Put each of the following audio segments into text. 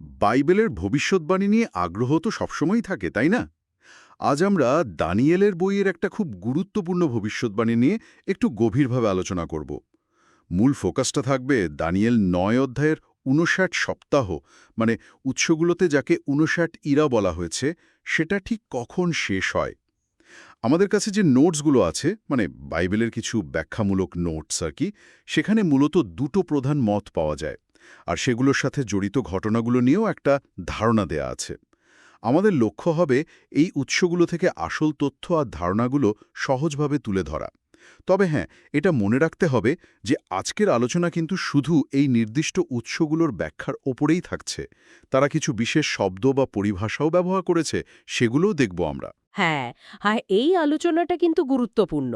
বাইবেলের ভবিষ্যৎবাণী নিয়ে আগ্রহ তো সবসময়ই থাকে, তাই না? আজ আমরা দানিয়েলের বইয়ের একটা খুব গুরুত্বপূর্ণ ভবিষ্যৎবাণী নিয়ে একটু গভীরভাবে আলোচনা করব। মূল ফোকাসটা থাকবে দানিয়েল নয় অধ্যায়ের উনষাট সপ্তাহ মানে উৎসগুলোতে যাকে উনষাট ইরা বলা হয়েছে, সেটা ঠিক কখন শেষ হয়? আমাদের কাছে যে নোটসগুলো আছে মানে বাইবেলের কিছু ব্যাখ্যামূলক নোটস আর কি, সেখানে মূলত দুটো প্রধান মত পাওয়া যায়। আর সেগুলোর সাথে জড়িত ঘটনাগুলো নিয়েও একটা ধারণা দেয়া আছে। আমাদের লক্ষ্য হবে এই উৎসগুলো থেকে আসল তথ্য আর ধারণাগুলো সহজভাবে তুলে ধরা। তবে হ্যাঁ এটা মনে রাখতে হবে যে আজকের আলোচনা কিন্তু শুধু এই নির্দিষ্ট উৎসগুলোর ব্যাখ্যার ওপরেই থাকছে। তারা কিছু বিশেষ শব্দ বা পরিভাষাও ব্যবহার করেছে, সেগুলোও দেখব আমরা। হ্যাঁ হ্যাঁ এই আলোচনাটা কিন্তু গুরুত্বপূর্ণ।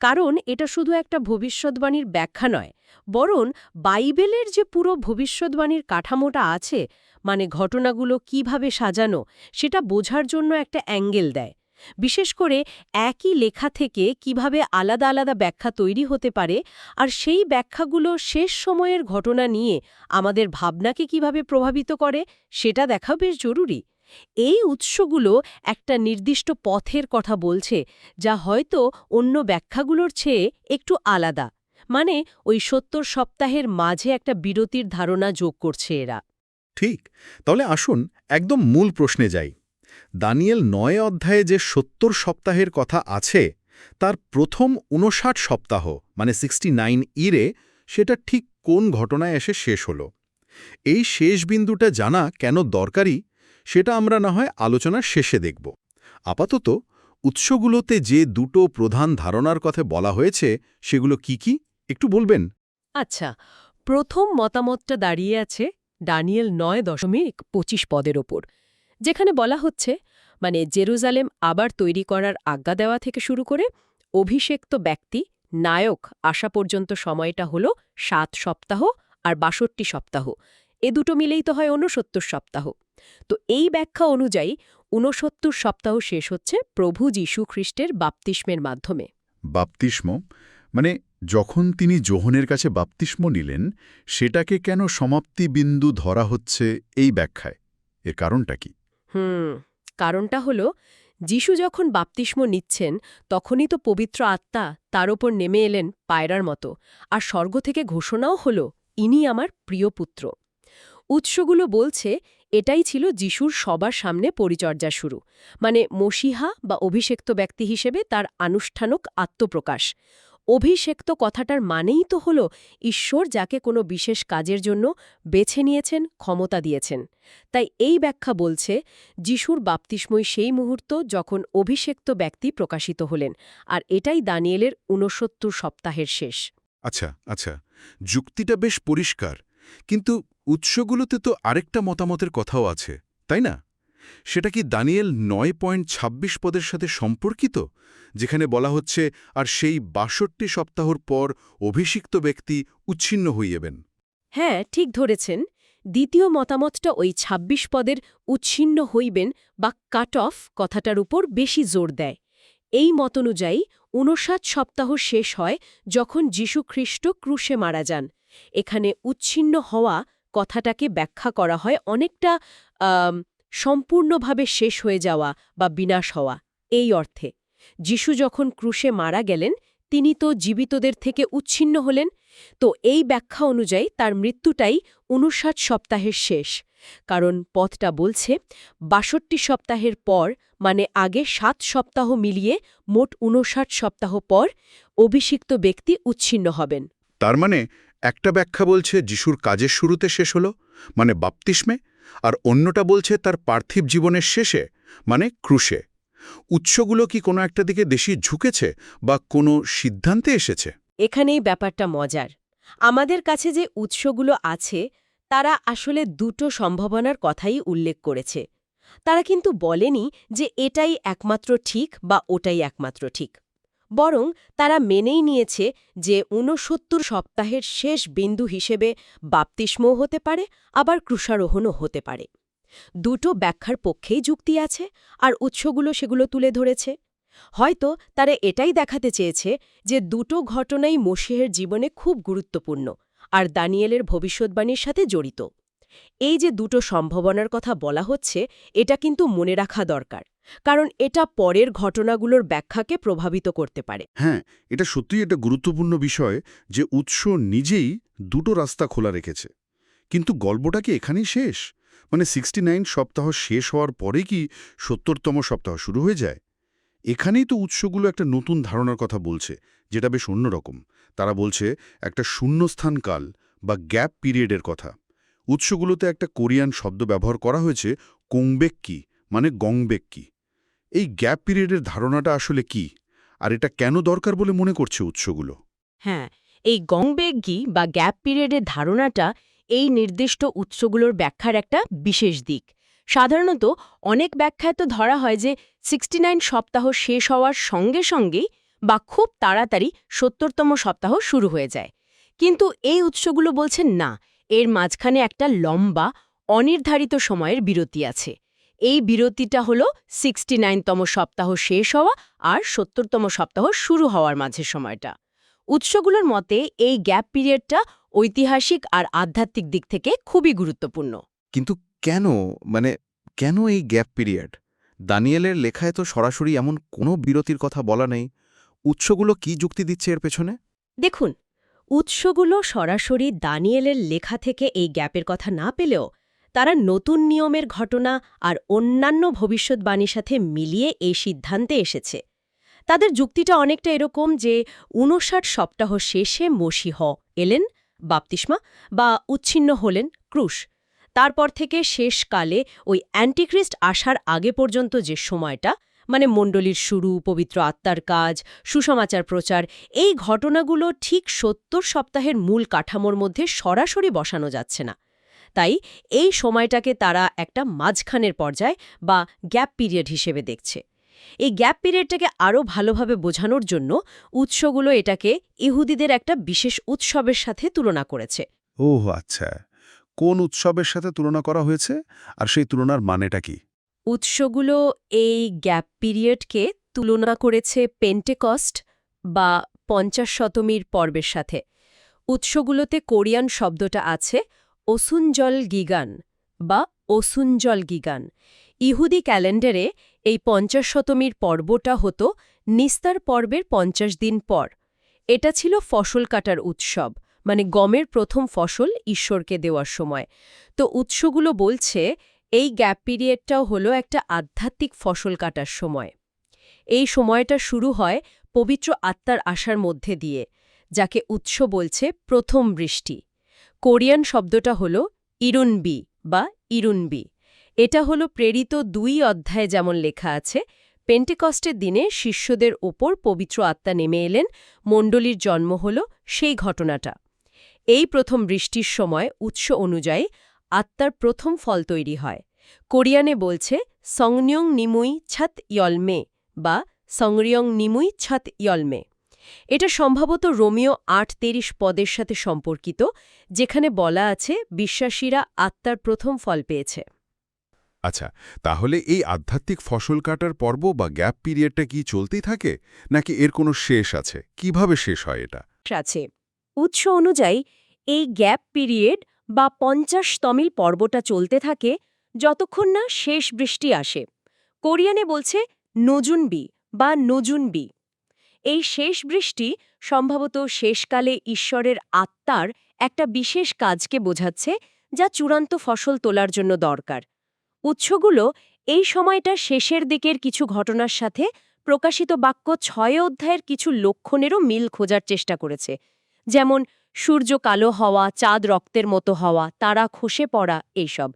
কারণ এটা শুধু একটা ভবিষ্যৎবাণীর ব্যাখ্যা নয়, বরং বাইবেলের যে পুরো ভবিষ্যৎবাণীর কাঠামোটা আছে মানে ঘটনাগুলো কীভাবে সাজানো, সেটা বোঝার জন্য একটা অ্যাঙ্গেল দেয়। বিশেষ করে একই লেখা থেকে কীভাবে আলাদা আলাদা ব্যাখ্যা তৈরি হতে পারে, আর সেই ব্যাখ্যাগুলো শেষ সময়ের ঘটনা নিয়ে আমাদের ভাবনাকে কীভাবে প্রভাবিত করে, সেটা দেখা বেশ জরুরি। এই উৎসগুলো একটা নির্দিষ্ট পথের কথা বলছে, যা হয়তো অন্য ব্যাখ্যাগুলোর চেয়ে একটু আলাদা। মানে ওই সত্তর সপ্তাহের মাঝে একটা বিরতির ধারণা যোগ করছে এরা। ঠিক, তাহলে আসুন একদম মূল প্রশ্নে যাই। দানিয়েল নয় অধ্যায়ে যে সত্তর সপ্তাহের কথা আছে, তার প্রথম উনষাট সপ্তাহ মানে সিক্সটি নাইন ইরে, সেটা ঠিক কোন ঘটনায় এসে শেষ হল? এই শেষ বিন্দুটা জানা কেন দরকারি? সেটা আমরা না হয় আলোচনার শেষে দেখব। আপাতত উৎসগুলোতে যে দুটো প্রধান ধারণার কথা বলা হয়েছে, সেগুলো কি কি? একটু বলবেন? আচ্ছা প্রথম মতামতটা দাঁড়িয়ে আছে ডানিয়েল নয় দশমিক পঁচিশ পদের ওপর, যেখানে বলা হচ্ছে মানে জেরুজালেম আবার তৈরি করার আজ্ঞা দেওয়া থেকে শুরু করে অভিষেক্ত ব্যক্তি, নায়ক আসা পর্যন্ত সময়টা হল সাত সপ্তাহ আর বাষট্টি সপ্তাহ। এ দুটো মিলেই তো হয় ঊনসত্তর সপ্তাহ। তো এই ব্যাখ্যা অনুযায়ী ঊনসত্তর সপ্তাহ শেষ হচ্ছে প্রভু যীশু খ্রিস্টের বাপ্তিস্মের মাধ্যমে। বাপ্তিস্ম? মানে যখন তিনি যোহনের কাছে বাপ্তিস্ম নিলেন সেটাকে কেন সমাপ্তি বিন্দু ধরা হচ্ছে এই ব্যাখ্যায়? এর কারণটা কি? হুম কারণটা হল যিশু যখন বাপ্তিস্ম নিচ্ছেন তখনই তো পবিত্র আত্মা তার ওপর নেমে এলেন পায়রার মতো আর স্বর্গ থেকে ঘোষণাও হল ইনি আমার প্রিয় পুত্র। উৎসগুলো বলছে এটাই ছিল যিশুর সবার সামনে পরিচর্যা শুরু। মানে মসিহা বা অভিষেক্ত ব্যক্তি হিসেবে তার আনুষ্ঠানক আত্মপ্রকাশ। অভিষেক্ত কথাটার মানেই তো হল ঈশ্বর যাকে কোনো বিশেষ কাজের জন্য বেছে নিয়েছেন, ক্ষমতা দিয়েছেন। তাই এই ব্যাখ্যা বলছে, যিশুর বাপ্তিস্ময় সেই মুহূর্ত যখন অভিষেক্ত ব্যক্তি প্রকাশিত হলেন, আর এটাই দানিয়েলের ঊনসত্তর সপ্তাহের শেষ। আচ্ছা আচ্ছা। যুক্তিটা বেশ পরিষ্কার। কিন্তু উৎসগুলোতে তো আরেকটা মতামতের কথাও আছে, তাই না? সেটা কি দানিয়েল নয় পয়েন্ট ছাব্বিশ পদের সাথে সম্পর্কিত? যেখানে বলা হচ্ছে, আর সেই বাষট্টি সপ্তাহর পর অভিষিক্ত ব্যক্তি উচ্ছিন্ন হইয়েবেন হ্যাঁ ঠিক ধরেছেন। দ্বিতীয় মতামতটা ওই ২৬ পদের উচ্ছিন্ন হইবেন বা কাট অফ কথাটার উপর বেশি জোর দেয়। এই মত অনুযায়ী, ঊনষাট সপ্তাহ শেষ হয় যখন যীশু খ্রিস্ট ক্রুশে মারা যান। এখানে উচ্ছিন্ন হওয়া কথাটাকে ব্যাখ্যা করা হয় অনেকটা সম্পূর্ণভাবে শেষ হয়ে যাওয়া বা বিনাশ হওয়া, এই অর্থে। যিশু যখন ক্রুশে মারা গেলেন, তিনি তো জীবিতদের থেকে উচ্ছিন্ন হলেন। তো এই ব্যাখ্যা অনুযায়ী তার মৃত্যুটাই উনষাট সপ্তাহের শেষ। কারণ পথটা বলছে, বাষট্টি সপ্তাহের পর মানে আগে সাত সপ্তাহ মিলিয়ে মোট উনষাট সপ্তাহ পর, অভিষিক্ত ব্যক্তি উচ্ছিন্ন হবেন। তার মানে একটা ব্যাখ্যা বলছে যিশুর কাজের শুরুতে শেষ হল মানে বাপ্তিস্মে, আর অন্যটা বলছে তার পার্থিব জীবনের শেষে মানে ক্রুশে। উৎসগুলো কি কোনো একটা দিকে বেশি ঝুঁকেছে বা কোনো সিদ্ধান্তে এসেছে? এখানেই ব্যাপারটা মজার। আমাদের কাছে যে উৎসগুলো আছে, তারা আসলে দুটো সম্ভাবনার কথাই উল্লেখ করেছে। তারা কিন্তু বলেনি যে এটাই একমাত্র ঠিক বা ওটাই একমাত্র ঠিক। বরং তারা মেনেই নিয়েছে যে ঊনসত্তর সপ্তাহের শেষ বিন্দু হিসেবে বাপ্তিস্মও হতে পারে, আবার ক্রুশারোহণও হতে পারে। দুটো ব্যাখ্যার পক্ষেই যুক্তি আছে, আর উৎসগুলো সেগুলো তুলে ধরেছে। হয়তো তারা এটাই দেখাতে চেয়েছে যে দুটো ঘটনাই মসিহের জীবনে খুব গুরুত্বপূর্ণ, আর দানিয়েলের ভবিষ্যৎবাণীর সাথে জড়িত। এই যে দুটো সম্ভাবনার কথা বলা হচ্ছে, এটা কিন্তু মনে রাখা দরকার। কারণ এটা পরের ঘটনাগুলোর ব্যাখ্যাকে প্রভাবিত করতে পারে। হ্যাঁ এটা সত্যিই একটা গুরুত্বপূর্ণ বিষয় যে উৎস নিজেই দুটো রাস্তা খোলা রেখেছে। কিন্তু গল্পটা কি এখানেই শেষ? মানে সিক্সটি নাইন সপ্তাহ শেষ হওয়ার পরে কি সত্তরতম সপ্তাহ শুরু হয়ে যায়? এখানেই তো উৎসগুলো একটা নতুন ধারণার কথা বলছে, যেটা বেশ অন্যরকম। তারা বলছে একটা শূন্যস্থানকাল বা গ্যাপ পিরিয়ডের কথা। উৎসগুলোতে একটা কোরিয়ান শব্দ ব্যবহার করা হয়েছে, কোংবেক্কি মানে গংবেক্কি। এই গ্যাপ পিরিয়ডের ধারণাটা আসলে কি? আর এটা কেন দরকার বলে মনে করছে উৎসগুলো? হ্যাঁ এই গংবেগি বা গ্যাপ পিরিয়ডের ধারণাটা এই নির্দিষ্ট উৎসগুলোর ব্যাখ্যার একটা বিশেষ দিক। সাধারণত অনেক ব্যাখ্যায় তো ধরা হয় যে সিক্সটি সপ্তাহ শেষ হওয়ার সঙ্গে সঙ্গেই বা খুব তাড়াতাড়ি সত্তরতম সপ্তাহ শুরু হয়ে যায়। কিন্তু এই উৎসগুলো বলছেন না, এর মাঝখানে একটা লম্বা, অনির্ধারিত সময়ের বিরতি আছে। এই বিরতিটা হল সিক্সটি নাইনতম সপ্তাহ শেষ হওয়া আর সত্তরতম সপ্তাহ শুরু হওয়ার মাঝের সময়টা। উৎসগুলোর মতে এই গ্যাপ পিরিয়ডটা ঐতিহাসিক আর আধ্যাত্মিক দিক থেকে খুবই গুরুত্বপূর্ণ। কিন্তু কেন? মানে কেন এই গ্যাপ পিরিয়ড দানিয়েলের লেখায় তো সরাসরি এমন কোনো বিরতির কথা বলা নেই। উৎসগুলো কি যুক্তি দিচ্ছে এর পেছনে? দেখুন উৎসগুলো সরাসরি দানিয়েলের লেখা থেকে এই গ্যাপের কথা না পেলেও তারা নতুন নিয়মের ঘটনা আর অন্যান্য ভবিষ্যৎবাণীর সাথে মিলিয়ে এই সিদ্ধান্তে এসেছে। তাদের যুক্তিটা অনেকটা এরকম যে ঊনষাট সপ্তাহ শেষে মসিহ এলেন, বাপতিস্মা, বা উচ্ছিন্ন হলেন ক্রুশ। তারপর থেকে শেষকালে ওই অ্যান্টিক্রিস্ট আসার আগে পর্যন্ত যে সময়টা মানে মণ্ডলীর শুরু, পবিত্র আত্মার কাজ, সুসমাচার প্রচার, এই ঘটনাগুলো ঠিক সত্তর সপ্তাহের মূল কাঠামোর মধ্যে সরাসরি বসানো যাচ্ছে না। তাই এই সময়টাকে তারা একটা মাঝখানের পর্যায় বা গ্যাপ পিরিয়ড হিসেবে দেখছে। এই গ্যাপ পিরিয়ডটাকে আরও ভালোভাবে বোঝানোর জন্য উৎসগুলো এটাকে ইহুদিদের একটা বিশেষ উৎসবের সাথে তুলনা করেছে। ও আচ্ছা। কোন উৎসবের সাথে তুলনা করা হয়েছে? আর সেই তুলনার মানেটা কি? উৎসগুলো এই গ্যাপ পিরিয়ডকে তুলনা করেছে পেন্টেকস্ট বা পঞ্চাশ শতমীর পর্বের সাথে। উৎসগুলোতে কোরিয়ান শব্দটা আছে ওসুনজল গিগান বা ওসুনজল গিগান। ইহুদি ক্যালেন্ডারে এই পঞ্চাশ শতমীর পর্বটা হতো নিস্তার পর্বের পঞ্চাশ দিন পর। এটা ছিল ফসল কাটার উৎসব মানে গমের প্রথম ফসল ঈশ্বরকে দেওয়ার সময়। তো উৎসগুলো বলছে এই গ্যাপ পিরিয়ডটাও হলো একটা আধ্যাত্মিক ফসল কাটার সময়। এই সময়টা শুরু হয় পবিত্র আত্মার আশার মধ্যে দিয়ে, যাকে উৎস বলছে প্রথম বৃষ্টি। কোরিয়ান শব্দটা হল ইরুনবি বা ইরুনবি। এটা হলো প্রেরিত দুই অধ্যায়ে যেমন লেখা আছে, পেন্টেকস্টের দিনে শিষ্যদের ওপর পবিত্র আত্মা নেমে এলেন, মণ্ডলীর জন্ম হল সেই ঘটনাটা। এই প্রথম বৃষ্টির সময় উৎস অনুযায়ী আত্মার প্রথম ফল তৈরি হয়। কোরিয়ানে বলছে সংনিয়ং নিমুই ছাত ইয়লমে বা সংরিয়ং নিমুই ছাত ইয়লমে এটা সম্ভবত রোমিও আট তেরিশ পদের সাথে সম্পর্কিত যেখানে বলা আছে বিশ্বাসীরা আত্মার প্রথম ফল পেয়েছে। আচ্ছা তাহলে এই আধ্যাত্মিক ফসল কাটার পর্ব বা গ্যাপ পিরিয়ডটা কি চলতেই থাকে নাকি এর কোনো শেষ আছে? কীভাবে শেষ হয় এটা? আছে। উৎস অনুযায়ী এই গ্যাপ পিরিয়ড বা পঞ্চাশ তমিল পর্বটা চলতে থাকে যতক্ষণ না শেষ বৃষ্টি আসে। কোরিয়ানে বলছে নজুনবি বা নজুনবি। এই শেষ বৃষ্টি সম্ভবত শেষকালে ঈশ্বরের আত্মার একটা বিশেষ কাজকে বোঝাচ্ছে, যা চূড়ান্ত ফসল তোলার জন্য দরকার। উৎসগুলো এই সময়টা শেষের দিকের কিছু ঘটনার সাথে প্রকাশিত বাক্য ছয় অধ্যায়ের কিছু লক্ষণেরও মিল খোঁজার চেষ্টা করেছে। যেমন, সূর্য কালো হওয়া, চাঁদ রক্তের মতো হওয়া, তারা খসে পড়া, এইসব।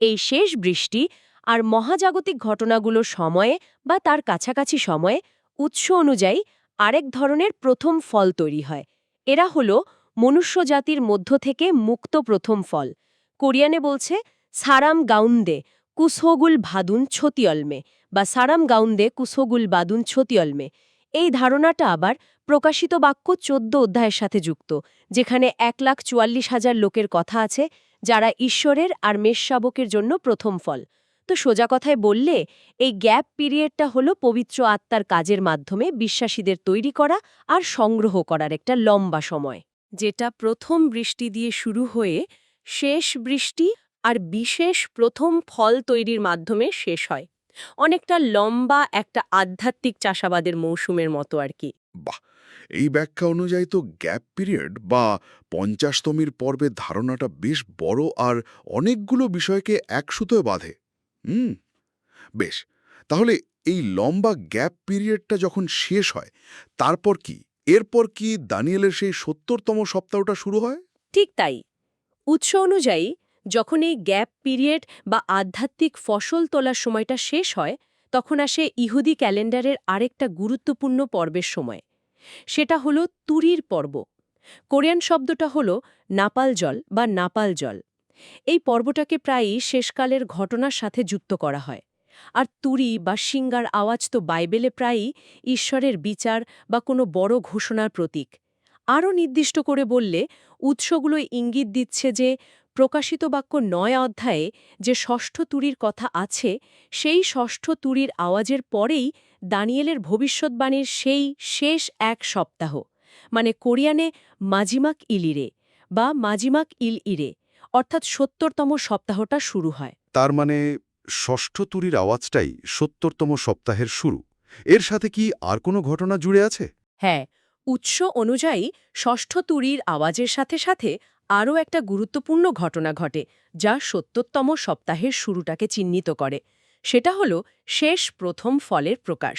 এই শেষ বৃষ্টি আর মহাজাগতিক ঘটনাগুলো সময়ে বা তার কাছাকাছি সময়ে উৎস অনুযায়ী আরেক ধরনের প্রথম ফল তৈরি হয়। এরা হল মনুষ্যজাতির মধ্য থেকে মুক্ত প্রথম ফল। কোরিয়ানে বলছে, সারাম গাউন্দে কুসহগুল ভাদুন ছতিয়লমে বা সারাম গাউন্দে কুসহগুল বাদুন ছতিয়লমে এই ধারণাটা আবার প্রকাশিত বাক্য চোদ্দ অধ্যায়ের সাথে যুক্ত, যেখানে এক লাখ চুয়াল্লিশ হাজার লোকের কথা আছে যারা ঈশ্বরের আর মেষশাবকের জন্য প্রথম ফল। তো সোজা কথায় বললে, এই গ্যাপ পিরিয়ডটা হলো পবিত্র আত্মার কাজের মাধ্যমে বিশ্বাসীদের তৈরি করা আর সংগ্রহ করার একটা লম্বা সময়। যেটা প্রথম বৃষ্টি দিয়ে শুরু হয়ে শেষ বৃষ্টি আর বিশেষ প্রথম ফল তৈরির মাধ্যমে শেষ হয়। অনেকটা লম্বা একটা আধ্যাত্মিক চাষাবাদের মৌসুমের মতো আর কি। বাহ! এই ব্যাখ্যা অনুযায়ী তো গ্যাপ পিরিয়ড বা পঞ্চাশতমীর পর্বের ধারণাটা বেশ বড় আর অনেকগুলো বিষয়কে এক সুতোয় বাঁধে। হুম। বেশ, তাহলে এই লম্বা গ্যাপ পিরিয়ডটা যখন শেষ হয়, তারপর কি? এরপর কি দানিয়েলের সেই সত্তরতম সপ্তাহটা শুরু হয়? ঠিক তাই। উৎস অনুযায়ী যখন এই গ্যাপ পিরিয়ড বা আধ্যাত্মিক ফসল তোলার সময়টা শেষ হয়, তখন আসে ইহুদি ক্যালেন্ডারের আরেকটা গুরুত্বপূর্ণ পর্বের সময়। সেটা হলো তুরির পর্ব। কোরিয়ান শব্দটা হলো নাপাল জল বা নাপাল জল। এই পর্বটাকে প্রায়ই শেষকালের ঘটনার সাথে যুক্ত করা হয়। আর তুরি বা সিঙ্গার আওয়াজ তো বাইবেলে প্রায়ই ঈশ্বরের বিচার বা কোনো বড় ঘোষণার প্রতীক। আরও নির্দিষ্ট করে বললে, উৎসগুলো ইঙ্গিত দিচ্ছে যে, প্রকাশিত বাক্য নয় অধ্যায়ে যে ষষ্ঠ তুরির কথা আছে, সেই ষষ্ঠ তুরির আওয়াজের পরেই দানিয়েলের ভবিষ্যৎবাণীর সেই শেষ এক সপ্তাহ মানে কোরিয়ানে মাজিমাক ইলিরে বা মাজিমাক ইল ইরে অর্থাৎ সত্তরতম সপ্তাহটা শুরু হয়। তার মানে ষষ্ঠ তুরির আওয়াজটাই সত্তরতম সপ্তাহের শুরু। এর সাথে কি আর কোনো ঘটনা জুড়ে আছে? হ্যাঁ উৎস অনুযায়ী ষষ্ঠ তুরির আওয়াজের সাথে সাথে আরও একটা গুরুত্বপূর্ণ ঘটনা ঘটে যা সত্তরতম সপ্তাহের শুরুটাকে চিহ্নিত করে। সেটা হল শেষ প্রথম ফলের প্রকাশ।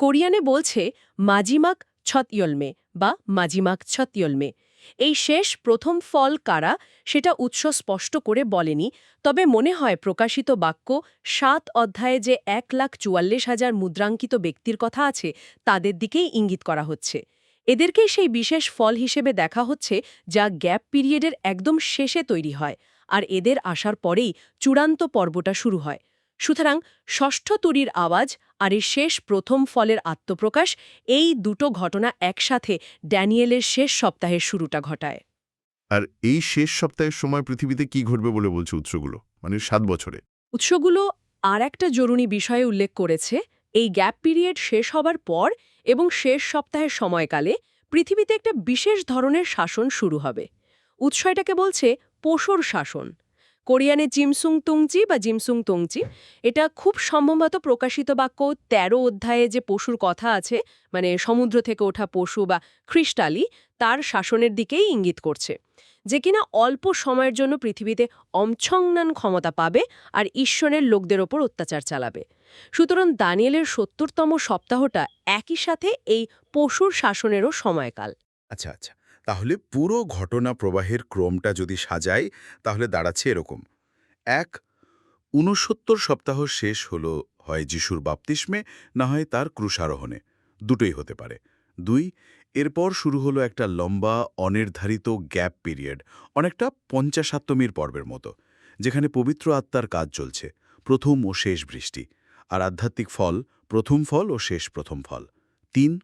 কোরিয়ানে বলছে মাজিমাক ছতয়লমে বা মাজিমাক ছতয়লমে। এই শেষ প্রথম ফল কারা সেটা উৎস স্পষ্ট করে বলেনি, তবে মনে হয় প্রকাশিত বাক্য সাত অধ্যায়ে যে এক লাখ চুয়াল্লিশ হাজার মুদ্রাঙ্কিত ব্যক্তির কথা আছে, তাদের দিকেই ইঙ্গিত করা হচ্ছে। এদেরকেই সেই বিশেষ ফল হিসেবে দেখা হচ্ছে, যা গ্যাপ পিরিয়ডের একদম শেষে তৈরি হয়, আর এদের আসার পরেই চূড়ান্ত পর্বটা শুরু হয়। সুতরাং ষষ্ঠ তুরির আওয়াজ আর এই শেষ প্রথম ফলের আত্মপ্রকাশ এই দুটো ঘটনা একসাথে ড্যানিয়েলের শেষ সপ্তাহের শুরুটা ঘটায়। আর এই শেষ সপ্তাহের সময় পৃথিবীতে কি ঘটবে বলে বলছে উৎসগুলো? মানে সাত বছরে। উৎসগুলো আর একটা জরুরি বিষয়ে উল্লেখ করেছে এই গ্যাপ পিরিয়ড শেষ হবার পর এবং শেষ সপ্তাহের সময়কালে পৃথিবীতে একটা বিশেষ ধরনের শাসন শুরু হবে। উৎসয়টাকে বলছে পশুর শাসন। কোরিয়ানে জিমসুং তুংচি বা জিমসুং তুংচি এটা খুব সম্ভবত প্রকাশিত বাক্য ১৩ অধ্যায়ে যে পশুর কথা আছে মানে সমুদ্র থেকে ওঠা পশু বা খ্রিস্টালি, তার শাসনের দিকেই ইঙ্গিত করছে। যে কিনা অল্প সময়ের জন্য পৃথিবীতে অমছংনান ক্ষমতা পাবে আর ঈশ্বরের লোকদের ওপর অত্যাচার চালাবে। সুতরাং দানিয়েলের সত্তরতম সপ্তাহটা একই সাথে এই পশুর শাসনেরও সময়কাল। আচ্ছা আচ্ছা। তাহলে পুরো ঘটনা প্রবাহের ক্রমটা যদি সাজাই, তাহলে দাঁড়াচ্ছে এরকম। এক, ঊনসত্তর সপ্তাহ শেষ হল, হয় যিশুর বাপ্তিস্মে, না হয় তার ক্রুশারোহণে। দুটোই হতে পারে। দুই, এরপর শুরু হলো একটা লম্বা, অনির্ধারিত গ্যাপ পিরিয়ড, অনেকটা পঞ্চাশাত্তমীর পর্বের মতো, যেখানে পবিত্র আত্মার কাজ চলছে, প্রথম ও শেষ বৃষ্টি। আর আধ্যাত্মিক ফল, প্রথম ফল ও শেষ প্রথম ফল। তিন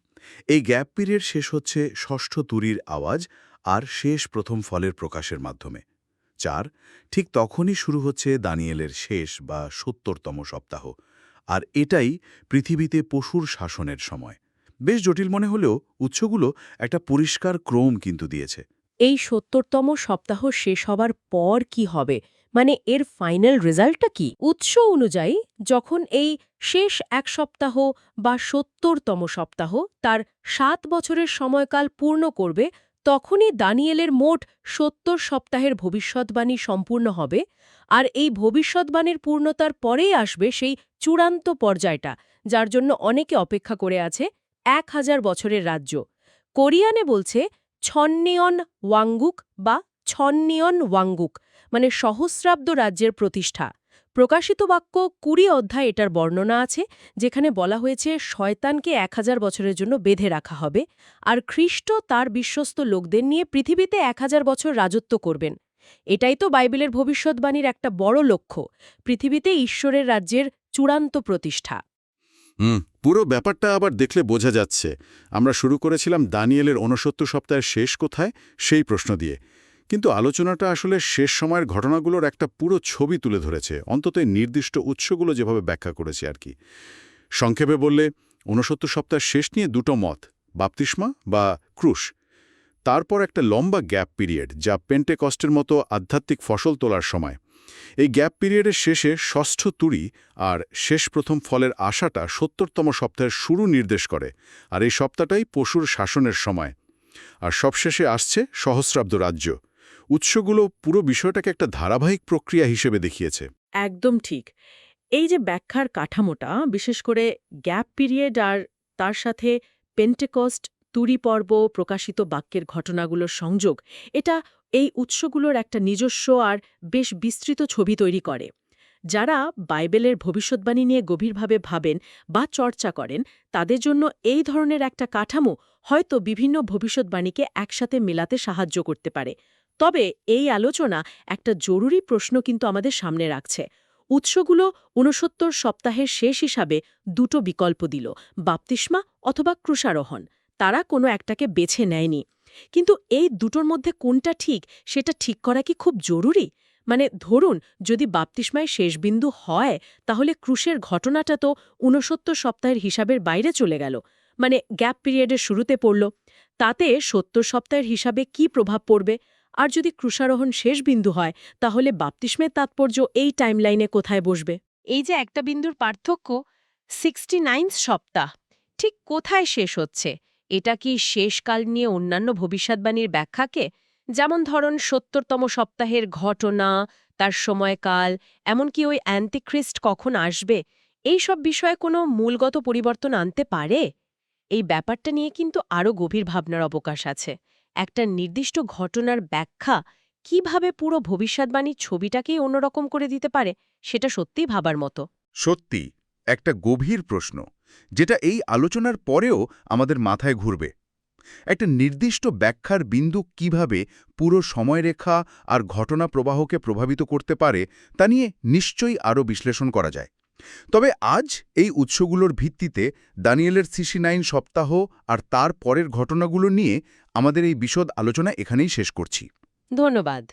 এই গ্যাপ পিরিয়ড শেষ হচ্ছে ষষ্ঠ তুরির আওয়াজ আর শেষ প্রথম ফলের প্রকাশের মাধ্যমে। চার, ঠিক তখনই শুরু হচ্ছে দানিয়েলের শেষ বা সত্তরতম সপ্তাহ, আর এটাই পৃথিবীতে পশুর শাসনের সময়। বেশ জটিল মনে হলেও উৎসগুলো একটা পরিষ্কার ক্রম কিন্তু দিয়েছে। এই সত্তরতম সপ্তাহ শেষ হবার পর কি হবে? মানে এর ফাইনাল রেজাল্টটা কি? উৎস অনুযায়ী যখন এই শেষ এক সপ্তাহ বা সত্তরতম সপ্তাহ তার সাত বছরের সময়কাল পূর্ণ করবে, তখনই দানিয়েলের মোট সত্তর সপ্তাহের ভবিষ্যৎবাণী সম্পূর্ণ হবে আর এই ভবিষ্যৎবাণীর পূর্ণতার পরেই আসবে সেই চূড়ান্ত পর্যায়টা, যার জন্য অনেকে অপেক্ষা করে আছে এক হাজার বছরের রাজ্য। কোরিয়ানে বলছে ছন্নিয়ন ওয়াঙ্গুক বা ছন্নিয়ন ওয়াঙ্গুক। মানে সহস্রাব্দ রাজ্যের প্রতিষ্ঠা। প্রকাশিত বাক্য কুড়ি অধ্যায় এটার বর্ণনা আছে, যেখানে বলা হয়েছে, শয়তানকে এক হাজার বছরের জন্য বেঁধে রাখা হবে, আর খ্রিস্ট তার বিশ্বস্ত লোকদের নিয়ে পৃথিবীতে এক হাজার বছর রাজত্ব করবেন। এটাই তো বাইবেলের ভবিষ্যৎবাণীর একটা বড় লক্ষ্য, পৃথিবীতে ঈশ্বরের রাজ্যের চূড়ান্ত প্রতিষ্ঠা। হুম, পুরো ব্যাপারটা আবার দেখলে বোঝা যাচ্ছে। আমরা শুরু করেছিলাম দানিয়েলের ঊনসত্তর সপ্তাহের শেষ কোথায়, সেই প্রশ্ন দিয়ে। কিন্তু আলোচনাটা আসলে শেষ সময়ের ঘটনাগুলোর একটা পুরো ছবি তুলে ধরেছে, অন্তত নির্দিষ্ট উৎসগুলো যেভাবে ব্যাখ্যা করেছে আর কি। সংক্ষেপে বললে, ঊনসত্তর সপ্তাহের শেষ নিয়ে দুটো মত, বাপতিস্মা বা ক্রুশ। তারপর একটা লম্বা গ্যাপ পিরিয়ড, যা পেন্টে কষ্টের মতো আধ্যাত্মিক ফসল তোলার সময়। এই গ্যাপ পিরিয়ডের শেষে ষষ্ঠ তুরি আর শেষ প্রথম ফলের আশাটা সত্তরতম সপ্তাহের শুরু নির্দেশ করে, আর এই সপ্তাহটাই পশুর শাসনের সময়। আর সবশেষে আসছে সহস্রাব্দ রাজ্য। উৎসগুলো পুরো বিষয়টাকে একটা ধারাবাহিক প্রক্রিয়া হিসেবে দেখিয়েছে। একদম ঠিক। এই যে ব্যাখ্যার কাঠামোটা, বিশেষ করে গ্যাপ পিরিয়ড আর তার সাথে পেন্টেকস্ট, তুরি পর্ব, প্রকাশিত বাক্যের ঘটনাগুলোর সংযোগ, এটা এই উৎসগুলোর একটা নিজস্ব আর বেশ বিস্তৃত ছবি তৈরি করে। যারা বাইবেলের ভবিষ্যৎবাণী নিয়ে গভীরভাবে ভাবেন বা চর্চা করেন, তাদের জন্য এই ধরনের একটা কাঠামো হয়তো বিভিন্ন ভবিষ্যৎবাণীকে একসাথে মেলাতে সাহায্য করতে পারে। তবে এই আলোচনা একটা জরুরি প্রশ্ন কিন্তু আমাদের সামনে রাখছে। উৎসগুলো ঊনসত্তর সপ্তাহের শেষ হিসাবে দুটো বিকল্প দিল, বাপ্তিস্মা অথবা ক্রুশারোহণ। তারা কোনো একটাকে বেছে নেয়নি। কিন্তু এই দুটোর মধ্যে কোনটা ঠিক, সেটা ঠিক করা কি খুব জরুরি? মানে ধরুন, যদি বাপ্তিস্মায় শেষ বিন্দু হয়, তাহলে ক্রুশের ঘটনাটা তো ঊনসত্তর সপ্তাহের হিসাবের বাইরে চলে গেল। মানে গ্যাপ পিরিয়ডের শুরুতে পড়ল। তাতে সত্তর সপ্তাহের হিসাবে কি প্রভাব পড়বে? আর যদি ক্রুশারোহণ শেষ বিন্দু হয়, তাহলে বাপ্তিস্মের তাৎপর্য এই টাইমলাইনে কোথায় বসবে? এই যে একটা বিন্দুর পার্থক্য সিক্সটি সপ্তাহ, ঠিক কোথায় শেষ হচ্ছে? এটা কি শেষকাল নিয়ে অন্যান্য ভবিষ্যৎবাণীর ব্যাখ্যাকে? যেমন ধরন সত্তরতম সপ্তাহের ঘটনা, তার সময়কাল, এমনকি ওই অ্যান্টিক্রিস্ট কখন আসবে? এই সব বিষয়ে কোনো মূলগত পরিবর্তন আনতে পারে? এই ব্যাপারটা নিয়ে কিন্তু আরও গভীর ভাবনার অবকাশ আছে। একটা নির্দিষ্ট ঘটনার ব্যাখ্যা কীভাবে পুরো ভবিষ্যৎবাণীর ছবিটাকেই অন্যরকম করে দিতে পারে, সেটা সত্যিই ভাবার মতো। সত্যি, একটা গভীর প্রশ্ন, যেটা এই আলোচনার পরেও আমাদের মাথায় ঘুরবে। একটা নির্দিষ্ট ব্যাখ্যার বিন্দু কীভাবে পুরো সময়রেখা আর ঘটনা প্রবাহকে প্রভাবিত করতে পারে, তা নিয়ে নিশ্চয়ই আরও বিশ্লেষণ করা যায়। তবে আজ এই উৎসগুলোর ভিত্তিতে দানিয়েলের সিসি নাইন সপ্তাহ আর তার পরের ঘটনাগুলো নিয়ে আমাদের এই বিশদ আলোচনা এখানেই শেষ করছি। ধন্যবাদ।